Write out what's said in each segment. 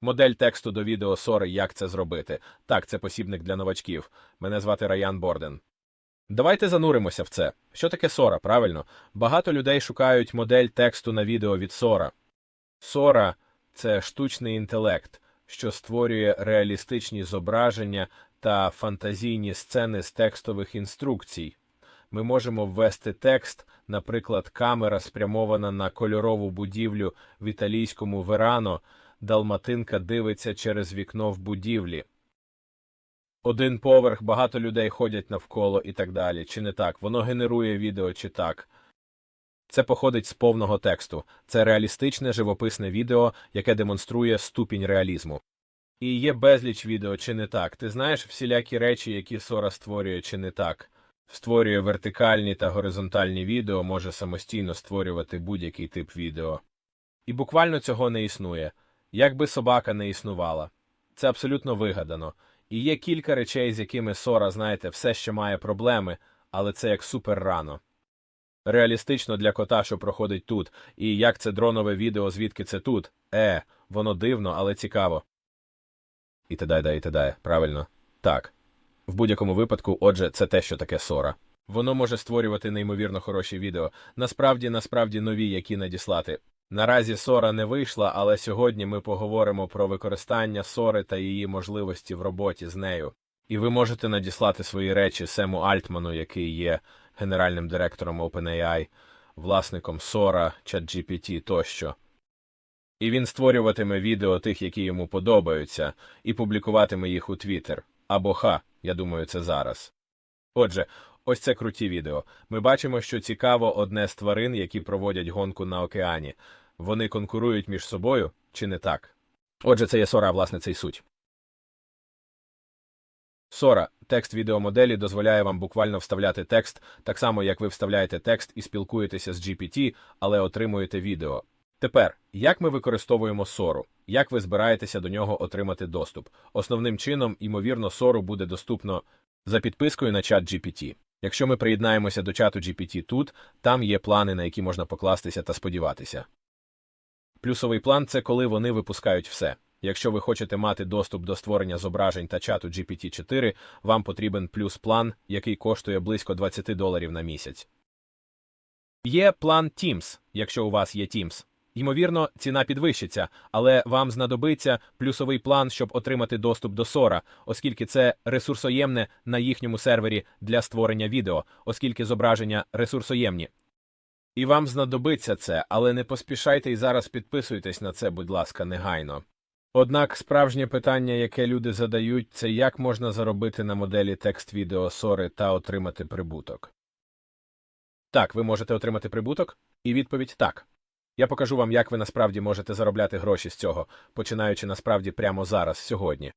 Модель тексту до відео Сори Як це зробити. Так, це посібник для новачків. Мене звати Раян Борден. Давайте зануримося в це. Що таке Сора, правильно? Багато людей шукають модель тексту на відео від Сора. Сора це штучний інтелект, що створює реалістичні зображення та фантазійні сцени з текстових інструкцій. Ми можемо ввести текст, наприклад, камера спрямована на кольорову будівлю в італійському Верано, Далматинка дивиться через вікно в будівлі. Один поверх, багато людей ходять навколо і так далі. Чи не так? Воно генерує відео чи так. Це походить з повного тексту. Це реалістичне живописне відео, яке демонструє ступінь реалізму. І є безліч відео, чи не так. Ти знаєш всілякі речі, які Сора створює, чи не так. Створює вертикальні та горизонтальні відео, може самостійно створювати будь-який тип відео. І буквально цього не існує. Якби собака не існувала. Це абсолютно вигадано. І є кілька речей, з якими Сора, знаєте, все ще має проблеми, але це як супер рано. Реалістично для кота, що проходить тут, і як це дронове відео, звідки це тут. Е, воно дивно, але цікаво. І т.д. і т.д. правильно? Так. В будь-якому випадку, отже, це те, що таке Сора. Воно може створювати неймовірно хороші відео, насправді, насправді нові, які надіслати. Наразі Сора не вийшла, але сьогодні ми поговоримо про використання Сори та її можливості в роботі з нею. І ви можете надіслати свої речі Сему Альтману, який є генеральним директором OpenAI, власником Сора, ChatGPT тощо. І він створюватиме відео тих, які йому подобаються, і публікуватиме їх у Twitter. Або ха, я думаю, це зараз. Отже, ось це круті відео. Ми бачимо, що цікаво одне з тварин, які проводять гонку на океані. Вони конкурують між собою, чи не так? Отже, це є Сора, власне, це й суть. Сора, текст відеомоделі дозволяє вам буквально вставляти текст, так само як ви вставляєте текст і спілкуєтеся з GPT, але отримуєте відео. Тепер, як ми використовуємо Сору? Як ви збираєтеся до нього отримати доступ? Основним чином, ймовірно, Сору буде доступно за підпискою на чат GPT. Якщо ми приєднаємося до чату GPT тут, там є плани, на які можна покластися та сподіватися. Плюсовий план це коли вони випускають все. Якщо ви хочете мати доступ до створення зображень та чату GPT-4, вам потрібен плюс план, який коштує близько 20 доларів на місяць. Є план Teams, якщо у вас є Teams. Ймовірно, ціна підвищиться, але вам знадобиться плюсовий план, щоб отримати доступ до Сора, оскільки це ресурсоємне на їхньому сервері для створення відео, оскільки зображення ресурсоємні. І вам знадобиться це, але не поспішайте і зараз підписуйтесь на це, будь ласка, негайно. Однак справжнє питання, яке люди задають, це як можна заробити на моделі текст-відео Сори та отримати прибуток. Так, ви можете отримати прибуток? І відповідь так. Я покажу вам, як ви насправді можете заробляти гроші з цього, починаючи насправді прямо зараз, сьогодні.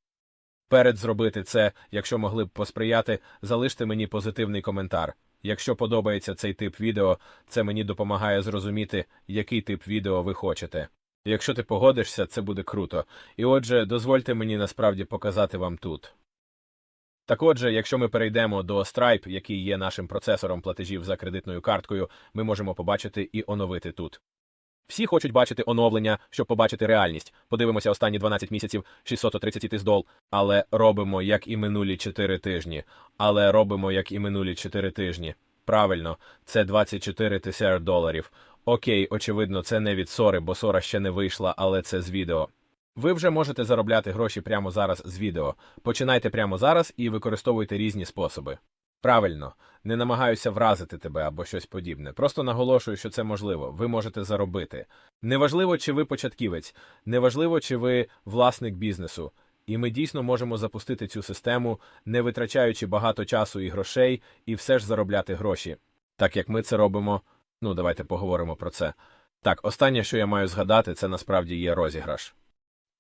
Перед зробити це, якщо могли б посприяти, залиште мені позитивний коментар. Якщо подобається цей тип відео, це мені допомагає зрозуміти, який тип відео ви хочете. Якщо ти погодишся, це буде круто. І отже, дозвольте мені насправді показати вам тут. Так отже, якщо ми перейдемо до Stripe, який є нашим процесором платежів за кредитною карткою, ми можемо побачити і оновити тут. Всі хочуть бачити оновлення, щоб побачити реальність. Подивимося останні 12 місяців 630 тисяч дол. Але робимо, як і минулі 4 тижні. Але робимо, як і минулі 4 тижні. Правильно, це 24 тисяч доларів. Окей, очевидно, це не від Сори, бо Сора ще не вийшла, але це з відео. Ви вже можете заробляти гроші прямо зараз з відео. Починайте прямо зараз і використовуйте різні способи. Правильно, не намагаюся вразити тебе або щось подібне. Просто наголошую, що це можливо. Ви можете заробити. Неважливо, чи ви початківець, неважливо, чи ви власник бізнесу. І ми дійсно можемо запустити цю систему, не витрачаючи багато часу і грошей, і все ж заробляти гроші. Так як ми це робимо. Ну, давайте поговоримо про це. Так, останнє, що я маю згадати, це насправді є розіграш.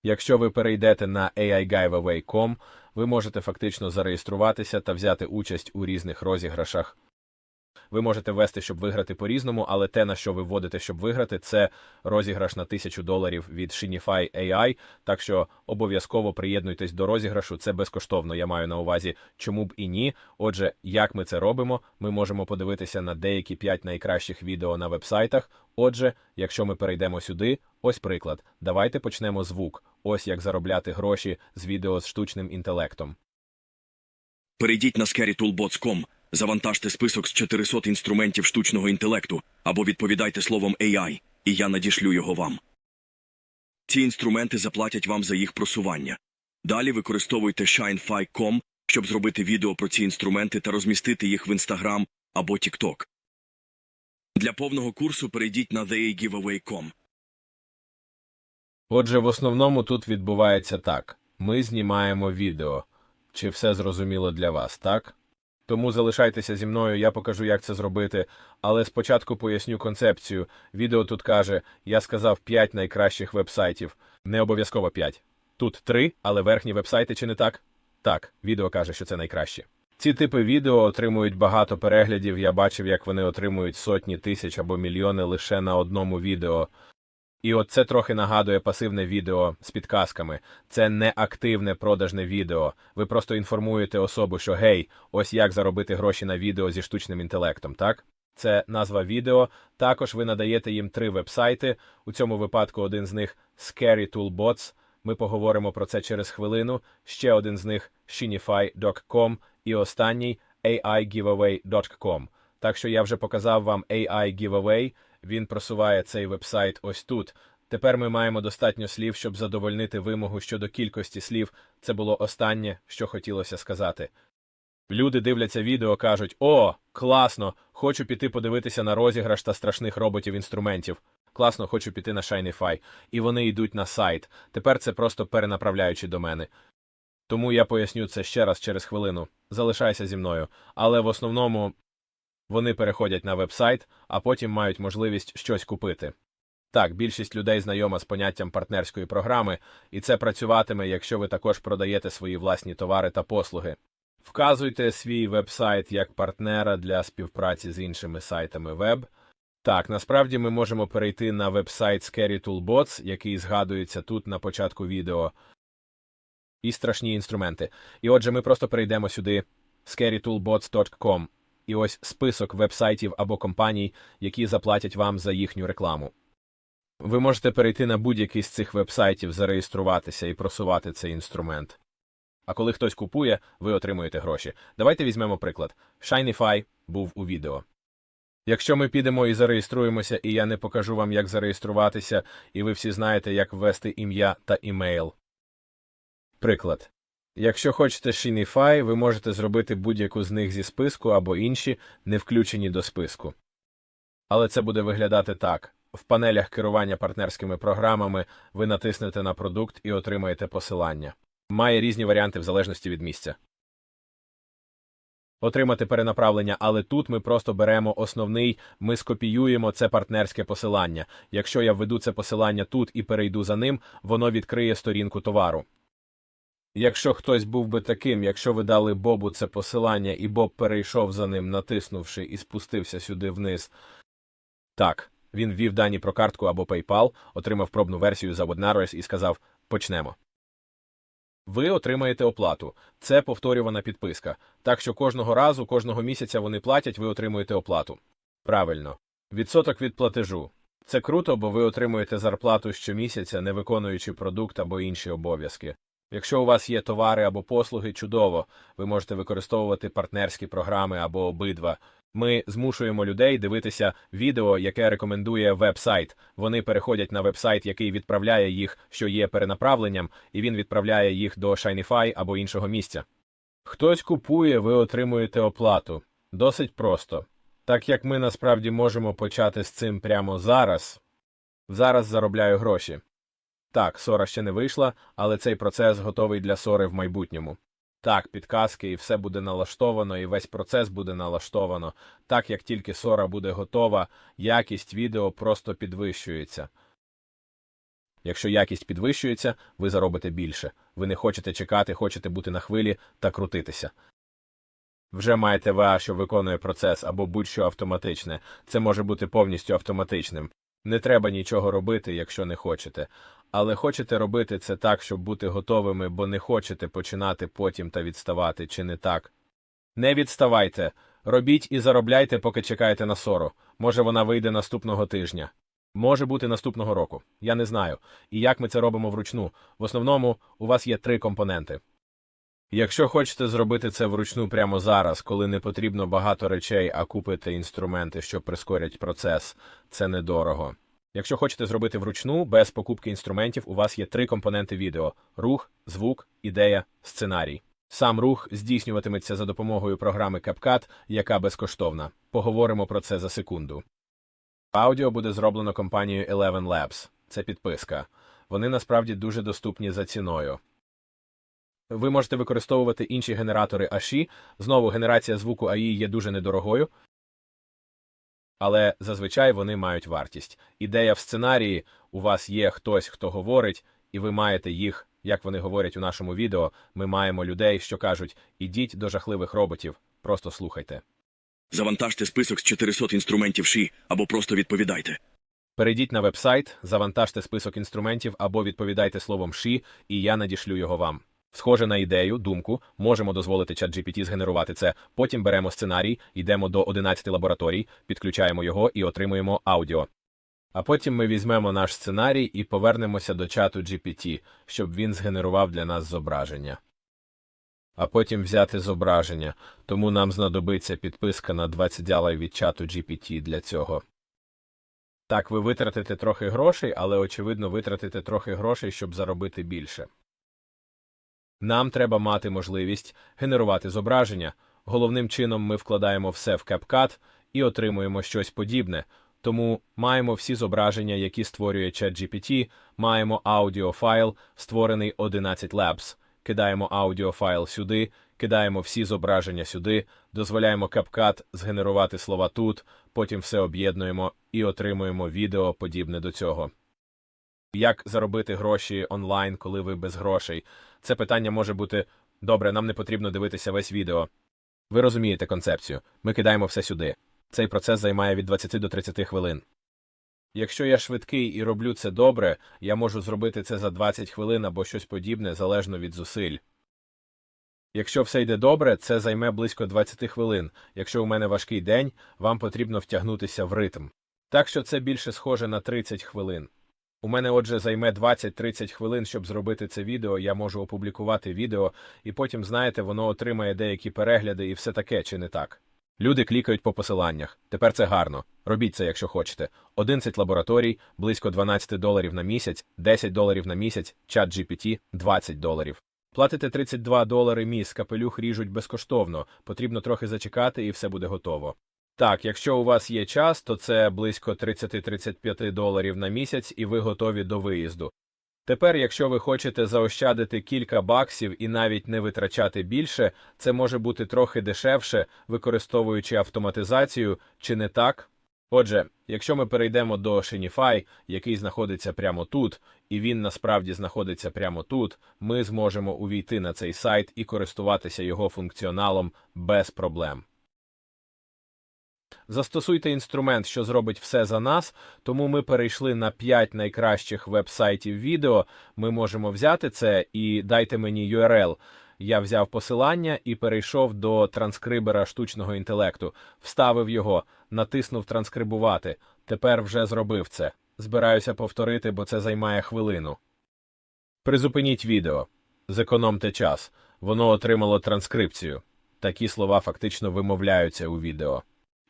Якщо ви перейдете на AIGiveaway.com, ви можете фактично зареєструватися та взяти участь у різних розіграшах. Ви можете ввести, щоб виграти по-різному, але те, на що ви вводите, щоб виграти, це розіграш на 1000 доларів від Shinify AI, так що обов'язково приєднуйтесь до розіграшу, це безкоштовно, я маю на увазі, чому б і ні. Отже, як ми це робимо, ми можемо подивитися на деякі 5 найкращих відео на вебсайтах. Отже, якщо ми перейдемо сюди, ось приклад. Давайте почнемо звук. Ось як заробляти гроші з відео з штучним інтелектом. Перейдіть на scarytoolbots.com, завантажте список з 400 інструментів штучного інтелекту або відповідайте словом AI, і я надішлю його вам. Ці інструменти заплатять вам за їх просування. Далі використовуйте ShineFi.com, щоб зробити відео про ці інструменти та розмістити їх в Instagram або TikTok. Для повного курсу перейдіть на theagiveaway.com. Отже, в основному тут відбувається так: ми знімаємо відео. Чи все зрозуміло для вас, так? Тому залишайтеся зі мною, я покажу, як це зробити. Але спочатку поясню концепцію. Відео тут каже: я сказав 5 найкращих вебсайтів. Не обов'язково 5. Тут 3, але верхні вебсайти чи не так? Так, відео каже, що це найкраще. Ці типи відео отримують багато переглядів. Я бачив, як вони отримують сотні тисяч або мільйони лише на одному відео. І от це трохи нагадує пасивне відео з підказками. Це не активне продажне відео. Ви просто інформуєте особу, що гей, ось як заробити гроші на відео зі штучним інтелектом, так? Це назва відео. Також ви надаєте їм три вебсайти. У цьому випадку один з них Scary Toolbots. Ми поговоримо про це через хвилину. Ще один з них shinify.com і останній aigiveaway.com. Так що я вже показав вам AI Giveaway. Він просуває цей вебсайт ось тут. Тепер ми маємо достатньо слів, щоб задовольнити вимогу щодо кількості слів. Це було останнє, що хотілося сказати. Люди дивляться відео, кажуть: О, класно! Хочу піти подивитися на розіграш та страшних роботів-інструментів. Класно, хочу піти на Shiny І вони йдуть на сайт. Тепер це просто перенаправляючи до мене. Тому я поясню це ще раз через хвилину. Залишайся зі мною. Але в основному вони переходять на вебсайт, а потім мають можливість щось купити. Так, більшість людей знайома з поняттям партнерської програми, і це працюватиме, якщо ви також продаєте свої власні товари та послуги. Вказуйте свій вебсайт як партнера для співпраці з іншими сайтами веб. Так, насправді ми можемо перейти на вебсайт Scary Toolbots, який згадується тут на початку відео, і страшні інструменти. І отже, ми просто перейдемо сюди scarytoolbots.com, і ось список вебсайтів або компаній, які заплатять вам за їхню рекламу. Ви можете перейти на будь-який з цих вебсайтів, зареєструватися і просувати цей інструмент. А коли хтось купує, ви отримуєте гроші. Давайте візьмемо приклад. Shinify був у відео. Якщо ми підемо і зареєструємося, і я не покажу вам, як зареєструватися, і ви всі знаєте, як ввести ім'я та імейл. Приклад. Якщо хочете Shinify, ви можете зробити будь-яку з них зі списку або інші, не включені до списку. Але це буде виглядати так. В панелях керування партнерськими програмами ви натиснете на продукт і отримаєте посилання. Має різні варіанти в залежності від місця. Отримати перенаправлення, але тут ми просто беремо основний, ми скопіюємо це партнерське посилання. Якщо я введу це посилання тут і перейду за ним, воно відкриє сторінку товару. Якщо хтось був би таким, якщо ви дали Бобу це посилання, і Боб перейшов за ним, натиснувши і спустився сюди вниз. Так, він ввів дані про картку або PayPal, отримав пробну версію за WordNares і сказав Почнемо. Ви отримаєте оплату. Це повторювана підписка. Так що кожного разу, кожного місяця вони платять, ви отримуєте оплату. Правильно. Відсоток від платежу. Це круто, бо ви отримуєте зарплату щомісяця, не виконуючи продукт або інші обов'язки. Якщо у вас є товари або послуги, чудово, ви можете використовувати партнерські програми або обидва. Ми змушуємо людей дивитися відео, яке рекомендує веб-сайт. Вони переходять на веб-сайт, який відправляє їх, що є перенаправленням, і він відправляє їх до Shiny або іншого місця. Хтось купує, ви отримуєте оплату. Досить просто. Так як ми насправді можемо почати з цим прямо зараз. Зараз заробляю гроші. Так, Сора ще не вийшла, але цей процес готовий для Сори в майбутньому. Так, підказки, і все буде налаштовано, і весь процес буде налаштовано. Так як тільки Сора буде готова, якість відео просто підвищується. Якщо якість підвищується, ви заробите більше. Ви не хочете чекати, хочете бути на хвилі та крутитися. Вже маєте ВА, що виконує процес або будь-що автоматичне. Це може бути повністю автоматичним. Не треба нічого робити, якщо не хочете. Але хочете робити це так, щоб бути готовими, бо не хочете починати потім та відставати, чи не так? Не відставайте. Робіть і заробляйте, поки чекаєте на сору. Може, вона вийде наступного тижня. Може бути наступного року. Я не знаю. І як ми це робимо вручну. В основному у вас є три компоненти. Якщо хочете зробити це вручну прямо зараз, коли не потрібно багато речей, а купите інструменти, що прискорять процес, це недорого. Якщо хочете зробити вручну, без покупки інструментів, у вас є три компоненти відео: рух, звук, ідея, сценарій. Сам рух здійснюватиметься за допомогою програми CapCut, яка безкоштовна. Поговоримо про це за секунду. Аудіо буде зроблено компанією Eleven Labs. Це підписка. Вони насправді дуже доступні за ціною. Ви можете використовувати інші генератори ASHI. Знову генерація звуку AI є дуже недорогою, але зазвичай вони мають вартість. Ідея в сценарії у вас є хтось, хто говорить, і ви маєте їх, як вони говорять у нашому відео. Ми маємо людей, що кажуть: ідіть до жахливих роботів, просто слухайте. Завантажте список з 400 інструментів ШІ або просто відповідайте. Перейдіть на вебсайт, завантажте список інструментів або відповідайте словом «ші», і я надішлю його вам. Схоже на ідею, думку, можемо дозволити ChatGPT згенерувати це. Потім беремо сценарій, йдемо до 11 лабораторій, підключаємо його і отримуємо аудіо. А потім ми візьмемо наш сценарій і повернемося до чату GPT, щоб він згенерував для нас зображення. А потім взяти зображення, тому нам знадобиться підписка на 20 дялей від чату GPT для цього. Так, ви витратите трохи грошей, але, очевидно, витратите трохи грошей, щоб заробити більше. Нам треба мати можливість генерувати зображення. Головним чином ми вкладаємо все в CapCut і отримуємо щось подібне. Тому маємо всі зображення, які створює ChatGPT, маємо аудіофайл, створений 11 Labs, кидаємо аудіофайл сюди, кидаємо всі зображення сюди, дозволяємо CapCut згенерувати слова тут, потім все об'єднуємо і отримуємо відео подібне до цього. Як заробити гроші онлайн, коли ви без грошей? Це питання може бути добре, нам не потрібно дивитися весь відео. Ви розумієте концепцію. Ми кидаємо все сюди. Цей процес займає від 20 до 30 хвилин. Якщо я швидкий і роблю це добре, я можу зробити це за 20 хвилин або щось подібне залежно від зусиль. Якщо все йде добре, це займе близько 20 хвилин. Якщо у мене важкий день, вам потрібно втягнутися в ритм. Так що це більше схоже на 30 хвилин. У мене, отже, займе 20-30 хвилин, щоб зробити це відео. Я можу опублікувати відео, і потім, знаєте, воно отримає деякі перегляди і все таке, чи не так. Люди клікають по посиланнях. Тепер це гарно. Робіть це, якщо хочете. 11 лабораторій, близько 12 доларів на місяць, 10 доларів на місяць, чат GPT – 20 доларів. Платите 32 долари міс, капелюх ріжуть безкоштовно, потрібно трохи зачекати і все буде готово. Так, якщо у вас є час, то це близько 30-35 доларів на місяць, і ви готові до виїзду. Тепер, якщо ви хочете заощадити кілька баксів і навіть не витрачати більше, це може бути трохи дешевше, використовуючи автоматизацію, чи не так? Отже, якщо ми перейдемо до Shinify, який знаходиться прямо тут, і він насправді знаходиться прямо тут, ми зможемо увійти на цей сайт і користуватися його функціоналом без проблем. Застосуйте інструмент, що зробить все за нас, тому ми перейшли на 5 найкращих веб-сайтів відео. Ми можемо взяти це і дайте мені URL. Я взяв посилання і перейшов до транскрибера штучного інтелекту, вставив його, натиснув транскрибувати. Тепер вже зробив це. Збираюся повторити, бо це займає хвилину. Призупиніть відео. Зекономте час. Воно отримало транскрипцію. Такі слова фактично вимовляються у відео.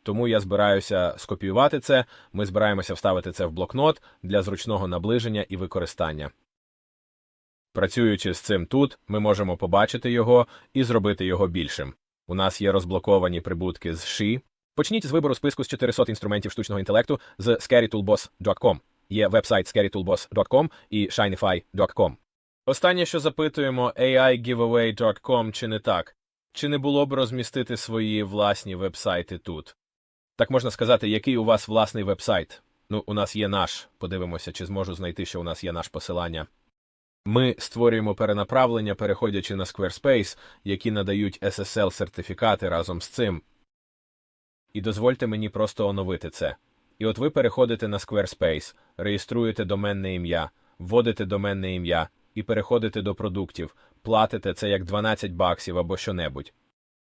Тому я збираюся скопіювати це, ми збираємося вставити це в блокнот для зручного наближення і використання. Працюючи з цим тут, ми можемо побачити його і зробити його більшим. У нас є розблоковані прибутки з SHI. Почніть з вибору списку з 400 інструментів штучного інтелекту з scarytoolboss.com. Є вебсайт scarytoolboss.com і shinify.com. Останнє, що запитуємо, aigiveaway.com чи не так? Чи не було б розмістити свої власні вебсайти тут? Так можна сказати, який у вас власний вебсайт? Ну, у нас є наш. Подивимося, чи зможу знайти, що у нас є наш посилання. Ми створюємо перенаправлення, переходячи на Squarespace, які надають SSL-сертифікати разом з цим. І дозвольте мені просто оновити це. І от ви переходите на Squarespace, реєструєте доменне ім'я, вводите доменне ім'я і переходите до продуктів, платите це як 12 баксів або що-небудь.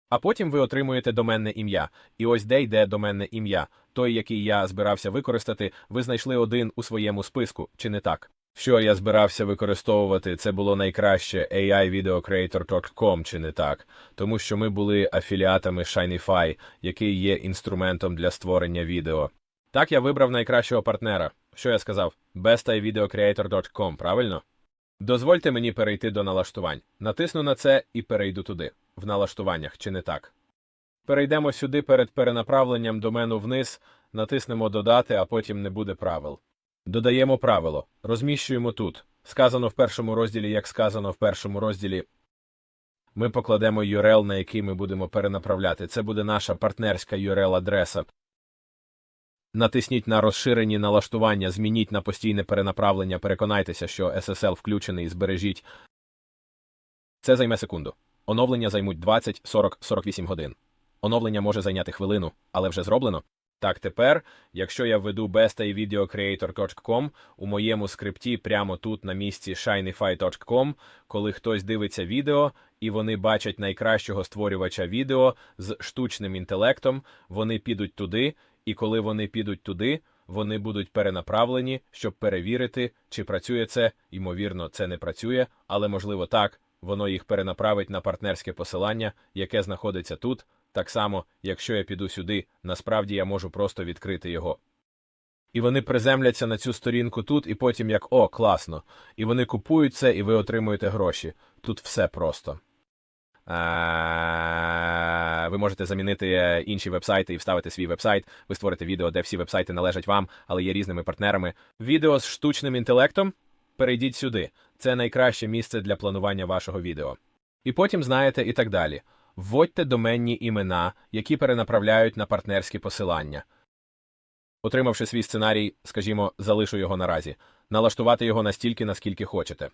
А потім ви отримуєте доменне ім'я. І ось де йде доменне ім'я. Той, який я збирався використати, ви знайшли один у своєму списку, чи не так? Що я збирався використовувати, це було найкраще AIVideoCreator.com, чи не так? Тому що ми були афіліатами Shinify, який є інструментом для створення відео. Так я вибрав найкращого партнера. Що я сказав? BestIVideoCreator.com, правильно? Дозвольте мені перейти до налаштувань. Натисну на це і перейду туди, в налаштуваннях, чи не так. Перейдемо сюди перед перенаправленням домену вниз, натиснемо Додати, а потім не буде правил. Додаємо правило, розміщуємо тут. Сказано в першому розділі, як сказано в першому розділі. Ми покладемо URL, на який ми будемо перенаправляти. Це буде наша партнерська URL-адреса. Натисніть на розширені налаштування, змініть на постійне перенаправлення, переконайтеся, що SSL включений, збережіть. Це займе секунду. Оновлення займуть 20, 40, 48 годин. Оновлення може зайняти хвилину, але вже зроблено. Так, тепер, якщо я введу bestivideocreator.com, у моєму скрипті прямо тут на місці shinify.com, коли хтось дивиться відео, і вони бачать найкращого створювача відео з штучним інтелектом, вони підуть туди, і коли вони підуть туди, вони будуть перенаправлені, щоб перевірити, чи працює це. Ймовірно, це не працює, але можливо так, воно їх перенаправить на партнерське посилання, яке знаходиться тут. Так само, якщо я піду сюди, насправді я можу просто відкрити його. І вони приземляться на цю сторінку тут, і потім як о, класно. І вони купують це, і ви отримуєте гроші. Тут все просто. А, Ви можете замінити е, інші вебсайти і вставити свій вебсайт. Ви створите відео, де всі вебсайти належать вам, але є різними партнерами. Відео з штучним інтелектом. Перейдіть сюди. Це найкраще місце для планування вашого відео. І потім знаєте і так далі. Вводьте доменні імена, які перенаправляють на партнерські посилання. Отримавши свій сценарій, скажімо, залишу його наразі, налаштувати його настільки, наскільки хочете.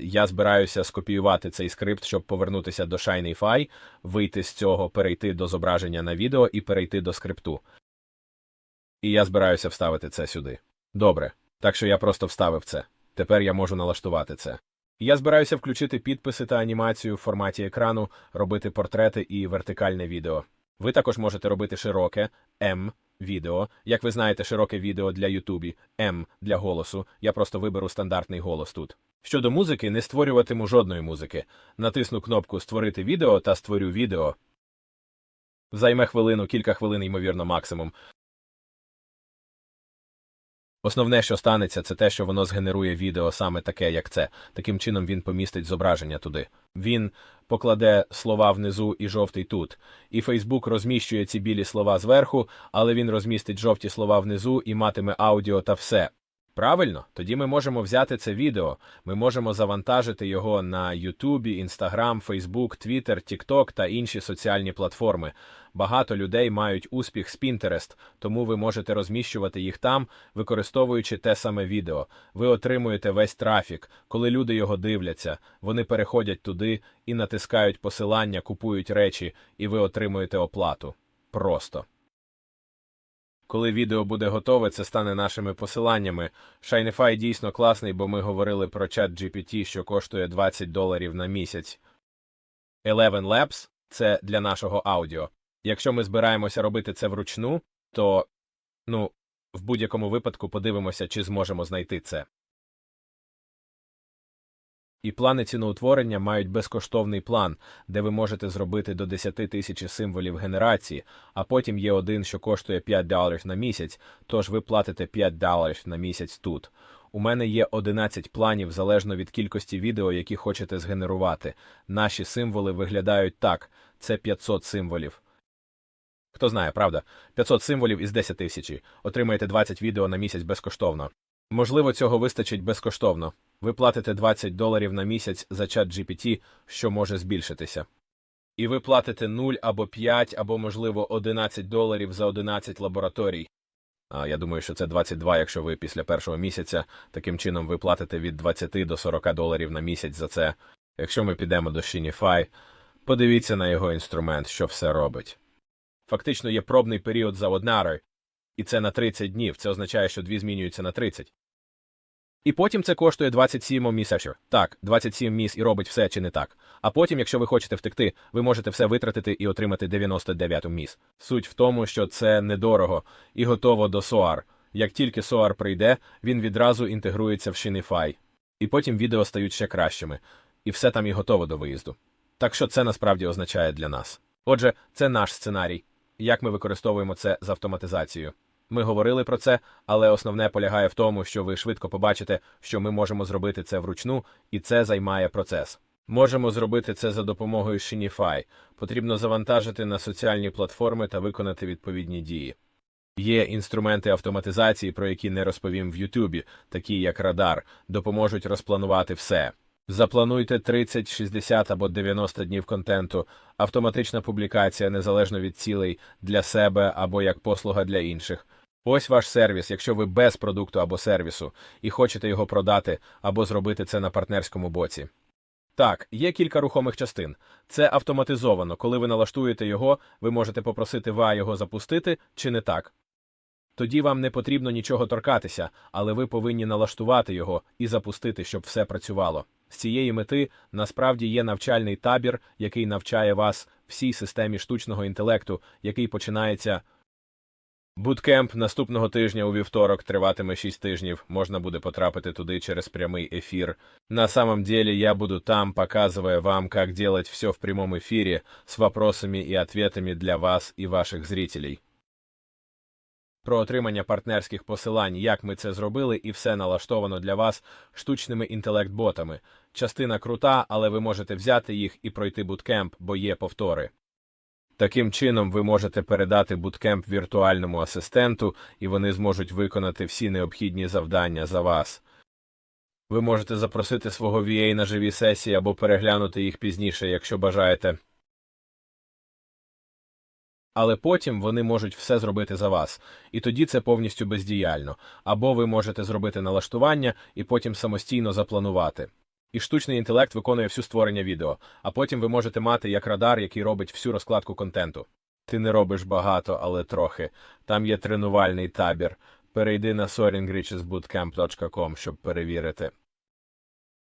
Я збираюся скопіювати цей скрипт, щоб повернутися до Shinify, вийти з цього, перейти до зображення на відео і перейти до скрипту. І я збираюся вставити це сюди. Добре, так що я просто вставив це. Тепер я можу налаштувати це. Я збираюся включити підписи та анімацію в форматі екрану, робити портрети і вертикальне відео. Ви також можете робити широке М відео. Як ви знаєте, широке відео для Ютубі, М для голосу. Я просто виберу стандартний голос тут. Щодо музики, не створюватиму жодної музики. Натисну кнопку Створити відео та створю відео. Займе хвилину, кілька хвилин, ймовірно, максимум. Основне, що станеться, це те, що воно згенерує відео саме таке, як це. Таким чином він помістить зображення туди. Він покладе слова внизу і жовтий тут. І Фейсбук розміщує ці білі слова зверху, але він розмістить жовті слова внизу і матиме аудіо та все. Правильно, тоді ми можемо взяти це відео, ми можемо завантажити його на Ютубі, Інстаграм, Фейсбук, Твіттер, Тікток та інші соціальні платформи. Багато людей мають успіх з Pinterest, тому ви можете розміщувати їх там, використовуючи те саме відео. Ви отримуєте весь трафік, коли люди його дивляться, вони переходять туди і натискають посилання, купують речі, і ви отримуєте оплату. Просто. Коли відео буде готове, це стане нашими посиланнями. Shinify дійсно класний, бо ми говорили про чат GPT, що коштує 20 доларів на місяць. Eleven Labs – це для нашого аудіо. Якщо ми збираємося робити це вручну, то, ну, в будь-якому випадку подивимося, чи зможемо знайти це. І плани ціноутворення мають безкоштовний план, де ви можете зробити до 10 тисяч символів генерації, а потім є один, що коштує 5 доларів на місяць, тож ви платите 5 доларів на місяць тут. У мене є 11 планів залежно від кількості відео, які хочете згенерувати. Наші символи виглядають так: це 500 символів. Хто знає, правда? 500 символів із 10 тисячі. Отримаєте 20 відео на місяць безкоштовно. Можливо, цього вистачить безкоштовно. Ви платите 20 доларів на місяць за чат GPT, що може збільшитися. І ви платите 0 або 5, або, можливо, 11 доларів за 11 лабораторій. А я думаю, що це 22, якщо ви після першого місяця. Таким чином ви платите від 20 до 40 доларів на місяць за це. Якщо ми підемо до Shinify, подивіться на його інструмент, що все робить. Фактично є пробний період за однарою, і це на 30 днів. Це означає, що дві змінюються на 30. І потім це коштує 27 місяців. Так, 27 міс і робить все чи не так. А потім, якщо ви хочете втекти, ви можете все витратити і отримати 99 міс. Суть в тому, що це недорого і готово до SOAR. Як тільки SOAR прийде, він відразу інтегрується в Shinify. І потім відео стають ще кращими. І все там і готово до виїзду. Так що це насправді означає для нас. Отже, це наш сценарій. Як ми використовуємо це з автоматизацією? Ми говорили про це, але основне полягає в тому, що ви швидко побачите, що ми можемо зробити це вручну, і це займає процес. Можемо зробити це за допомогою Shinify. Потрібно завантажити на соціальні платформи та виконати відповідні дії. Є інструменти автоматизації, про які не розповім в Ютубі, такі як Радар, допоможуть розпланувати все. Заплануйте 30, 60 або 90 днів контенту, автоматична публікація незалежно від цілей для себе або як послуга для інших. Ось ваш сервіс, якщо ви без продукту або сервісу і хочете його продати або зробити це на партнерському боці. Так, є кілька рухомих частин. Це автоматизовано. Коли ви налаштуєте його, ви можете попросити ва його запустити чи не так. Тоді вам не потрібно нічого торкатися, але ви повинні налаштувати його і запустити, щоб все працювало. З цієї мети насправді є навчальний табір, який навчає вас всій системі штучного інтелекту, який починається. Буткемп наступного тижня у вівторок триватиме 6 тижнів. Можна буде потрапити туди через прямий ефір. На самом деле я буду там, показывая вам, как делать все в прямом эфире с вопросами и ответами для вас и ваших зрителей. Про отримання партнерських посилань, як ми це зробили, і все налаштовано для вас штучними інтелект-ботами. Частина крута, але ви можете взяти їх і пройти буткемп, бо є повтори. Таким чином, ви можете передати буткемп віртуальному асистенту, і вони зможуть виконати всі необхідні завдання за вас. Ви можете запросити свого VA на живі сесії або переглянути їх пізніше, якщо бажаєте. Але потім вони можуть все зробити за вас, і тоді це повністю бездіяльно. Або ви можете зробити налаштування і потім самостійно запланувати. І штучний інтелект виконує всю створення відео, а потім ви можете мати як радар, який робить всю розкладку контенту. Ти не робиш багато, але трохи. Там є тренувальний табір. Перейди на soaringrichesbootcamp.com, щоб перевірити.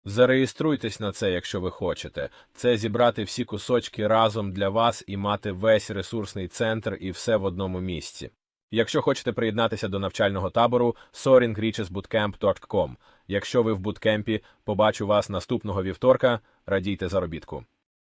Зареєструйтесь на це, якщо ви хочете. Це зібрати всі кусочки разом для вас і мати весь ресурсний центр і все в одному місці. Якщо хочете приєднатися до навчального табору soaringrichesbootcamp.com. Якщо ви в буткемпі, побачу вас наступного вівторка, радійте заробітку.